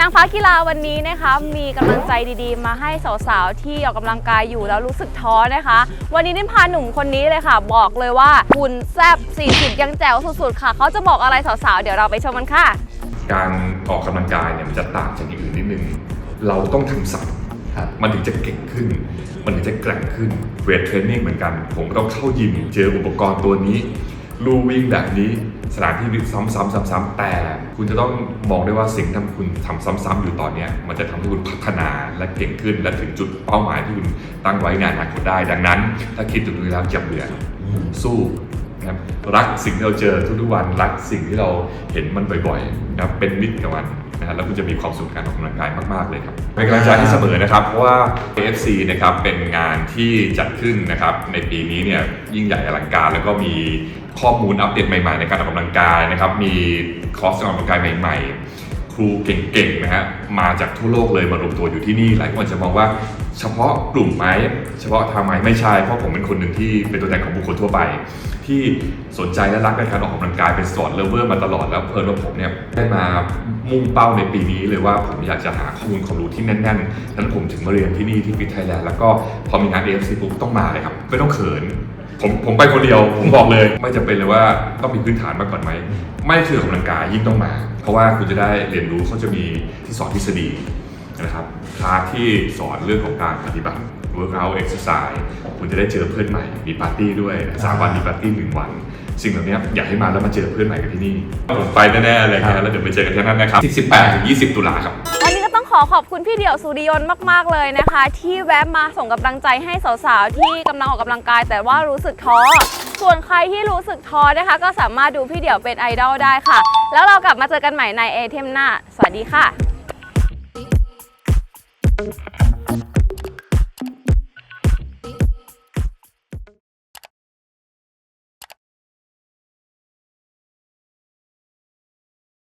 นางฟ้ากีฬาวันนี้นะคะมีกำลังใจดีๆ มาให้สาวๆ ที่ออกกำลังกายอยู่แล้วรู้สึกท้อนะคะ วันนี้นิ่มพาหนุ่มคนนี้เลยค่ะ บอกเลยว่าหุ่นแซบ40 ยังแจ๋วสุดๆ ค่ะ เขาจะบอกอะไรสาวๆ เดี๋ยวเราไปชมกันค่ะ การออกกำลังกายเนี่ยมันจะต่างจากอย่างอื่นนิดนึง เราต้องทำซ้ครับำมันถึงจะเก่งขึ้น มันถึงจะแกร่งขึ้นเวทเทรนนิ่งเหมือนกัน ผมก็ต้องเข้ายิมเจออุปกรณ์ตัวนี้ ลูวิ่งแบบนี้สถานที่วิ่งซ้ำๆๆ แต่คุณจะต้องมองได้ว่าสิ่งที่คุณทำซ้ำๆอยู่ตอนนี้มันจะทำให้คุณพัฒนาและเก่งขึ้นและถึงจุดเป้าหมายที่คุณตั้งไว้ในอนาคตได้ ดังนั้น ถ้าคิดจุดนี้แล้วอย่าเบื่อสู้นะครับรักสิ่งที่เราเจอทุกๆวันรักสิ่งที่เราเห็นมันบ่อยๆนะครับเป็นมิตรกับมันนะฮะแล้วคุณจะมีความสุขกับการออกกำลังกายมากๆเลยครับเป็นกำลังใจให้เสมอนะครับ เพราะว่า AFC นะครับเป็นงานที่จัดขึ้นนะครับในปีนี้เนี่ยยิ่งใหญ่อลังการแล้วก็มี ข้อมูลอัปเดตใหม่ๆ ในการออกกำลังกายนะครับ มีคอร์สการออกกำลังกายใหม่ ๆ ครูเก่งๆนะฮะมาจากทั่วโลกเลยมารวมตัวอยู่ที่นี่หลายคนจะมองว่าเฉพาะกลุ่มไหมเฉพาะทางไหมไม่ใช่เพราะผมเป็นคนหนึ่งที่เป็นตัวแทนของบุคคลทั่วไป ที่สนใจและรักในการออกกำลังกายเป็นสปอร์ตเลเวอร์มาตลอดแล้วเพิ่นว่าผมเนี่ยได้มามุ่งเป้าในปีนี้เลยว่าผมอยากจะหาข้อมูลความรู้ที่แน่นๆนั้นผมถึงมาเรียนที่นี่ที่ฟิตไทยแลนด์แล้วก็พอมีงาน AFC ปุ๊บต้องมาเลยครับไม่ต้องเขิน ผมผมไปคนเดียวผมบอกเลย ไม่จำเป็นเลยว่าต้องมีพื้นฐานมาก่อนไหม ไม่คือออกกำลังกายยิ่งต้องมา เพราะว่าคุณจะได้เรียนรู้เขาจะมีที่สอนทฤษฎีนะครับคลาสที่สอนเรื่องของการปฏิบัติ workout exercise คุณจะได้เจอเพื่อนใหม่ มีปาร์ตี้ด้วยสามวันมีปาร์ตี้หนึ่งวัน สิ่งเหล่านี้อยากให้มาแล้วมาเจอเพื่อนใหม่กันที่นี่ผมไปแน่ๆเลยครับแล้วเดี๋ยวไปเจอกันที่นั่นนะครับ18ถึง20 ตุลาครับ วันนี้ก็ต้อง ขอขอบคุณพี่เดี่ยวสุริยนต์มาก ๆ เลยนะคะ ที่แวะมาส่งกำลังใจให้สาวๆ ที่กำลังออกกำลังกาย แต่ว่ารู้สึกท้อ ส่วนใครที่รู้สึกท้อนะคะ ก็สามารถดูพี่เดี่ยวเป็นไอดอลได้ค่ะ แล้วเรากลับมาเจอกันใหม่ในเอเทมหน้า สวัสดีค่ะ